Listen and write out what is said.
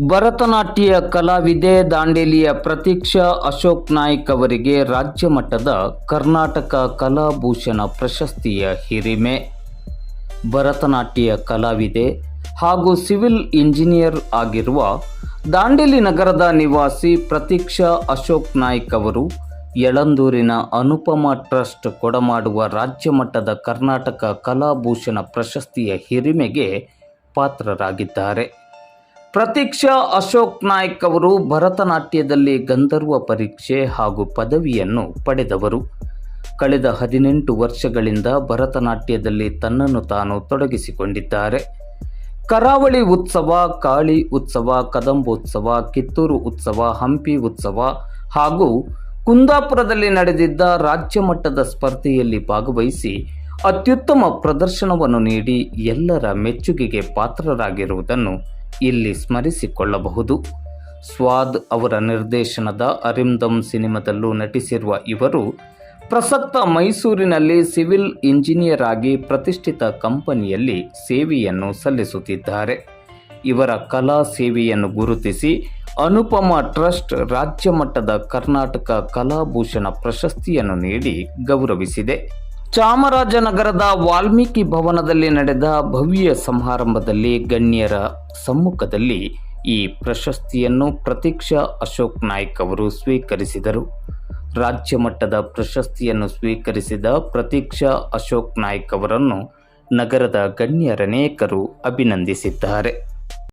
ಭರತನಾಟ್ಯ ಕಲಾವಿದೆ ದಾಂಡೇಲಿಯ ಪ್ರತೀಕ್ಷಾ ಅಶೋಕ್ ನಾಯ್ಕ್ ಅವರಿಗೆ ರಾಜ್ಯ ಮಟ್ಟದ ಕರ್ನಾಟಕ ಕಲಾಭೂಷಣ ಪ್ರಶಸ್ತಿಯ ಹಿರಿಮೆ. ಭರತನಾಟ್ಯ ಕಲಾವಿದೆ ಹಾಗೂ ಸಿವಿಲ್ ಇಂಜಿನಿಯರ್ ಆಗಿರುವ ದಾಂಡೇಲಿ ನಗರದ ನಿವಾಸಿ ಪ್ರತೀಕ್ಷಾ ಅಶೋಕ್ ನಾಯ್ಕ್ ಅವರು ಯಳಂದೂರಿನ ಅನುಪಮ ಟ್ರಸ್ಟ್ ಕೊಡಮಾಡುವ ರಾಜ್ಯ ಮಟ್ಟದ ಕರ್ನಾಟಕ ಕಲಾಭೂಷಣ ಪ್ರಶಸ್ತಿಯ ಹಿರಿಮೆಗೆ ಪಾತ್ರರಾಗಿದ್ದಾರೆ. ಪ್ರತೀಕ್ಷಾ ಅಶೋಕ್ ನಾಯ್ಕ್ ಅವರು ಭರತನಾಟ್ಯದಲ್ಲಿ ಗಂಧರ್ವ ಪರೀಕ್ಷೆ ಹಾಗೂ ಪದವಿಯನ್ನು ಪಡೆದವರು. ಕಳೆದ ಹದಿನೆಂಟು ವರ್ಷಗಳಿಂದ ಭರತನಾಟ್ಯದಲ್ಲಿ ತನ್ನನ್ನು ತಾನು ತೊಡಗಿಸಿಕೊಂಡಿದ್ದಾರೆ. ಕರಾವಳಿ ಉತ್ಸವ, ಕಾಳಿ ಉತ್ಸವ, ಕದಂಬೋತ್ಸವ, ಕಿತ್ತೂರು ಉತ್ಸವ, ಹಂಪಿ ಉತ್ಸವ ಹಾಗೂ ಕುಂದಾಪುರದಲ್ಲಿ ನಡೆದಿದ್ದ ರಾಜ್ಯ ಮಟ್ಟದ ಸ್ಪರ್ಧೆಯಲ್ಲಿ ಭಾಗವಹಿಸಿ ಅತ್ಯುತ್ತಮ ಪ್ರದರ್ಶನವನ್ನು ನೀಡಿ ಎಲ್ಲರ ಮೆಚ್ಚುಗೆಗೆ ಪಾತ್ರರಾಗಿರುವುದನ್ನು ಇಲ್ಲಿ ಸ್ಮರಿಸಿಕೊಳ್ಳಬಹುದು. ಸ್ವಾದ್ ಅವರ ನಿರ್ದೇಶನದ ಅರಿಂದಮ್ ಸಿನಿಮಾದಲ್ಲೂ ನಟಿಸಿರುವ ಇವರು ಪ್ರಸಕ್ತ ಮೈಸೂರಿನಲ್ಲಿ ಸಿವಿಲ್ ಇಂಜಿನಿಯರ್ ಆಗಿ ಪ್ರತಿಷ್ಠಿತ ಕಂಪನಿಯಲ್ಲಿ ಸೇವೆಯನ್ನು ಸಲ್ಲಿಸುತ್ತಿದ್ದಾರೆ. ಇವರ ಕಲಾ ಸೇವೆಯನ್ನು ಗುರುತಿಸಿ ಅನುಪಮ ಟ್ರಸ್ಟ್ ರಾಜ್ಯ ಮಟ್ಟದ ಕರ್ನಾಟಕ ಕಲಾಭೂಷಣ ಪ್ರಶಸ್ತಿಯನ್ನು ನೀಡಿ ಗೌರವಿಸಿದೆ. ಚಾಮರಾಜನಗರದ ವಾಲ್ಮೀಕಿ ಭವನದಲ್ಲಿ ನಡೆದ ಭವ್ಯ ಸಮಾರಂಭದಲ್ಲಿ ಗಣ್ಯರ ಸಮ್ಮುಖದಲ್ಲಿ ಈ ಪ್ರಶಸ್ತಿಯನ್ನು ಪ್ರತೀಕ್ಷಾ ಅಶೋಕ್ ನಾಯ್ಕ್ ಅವರು ಸ್ವೀಕರಿಸಿದರು. ರಾಜ್ಯ ಮಟ್ಟದ ಪ್ರಶಸ್ತಿಯನ್ನು ಸ್ವೀಕರಿಸಿದ ಪ್ರತೀಕ್ಷಾ ಅಶೋಕ್ ನಾಯ್ಕ್ ಅವರನ್ನು ನಗರದ ಗಣ್ಯರನೇಕರು ಅಭಿನಂದಿಸಿದ್ದಾರೆ.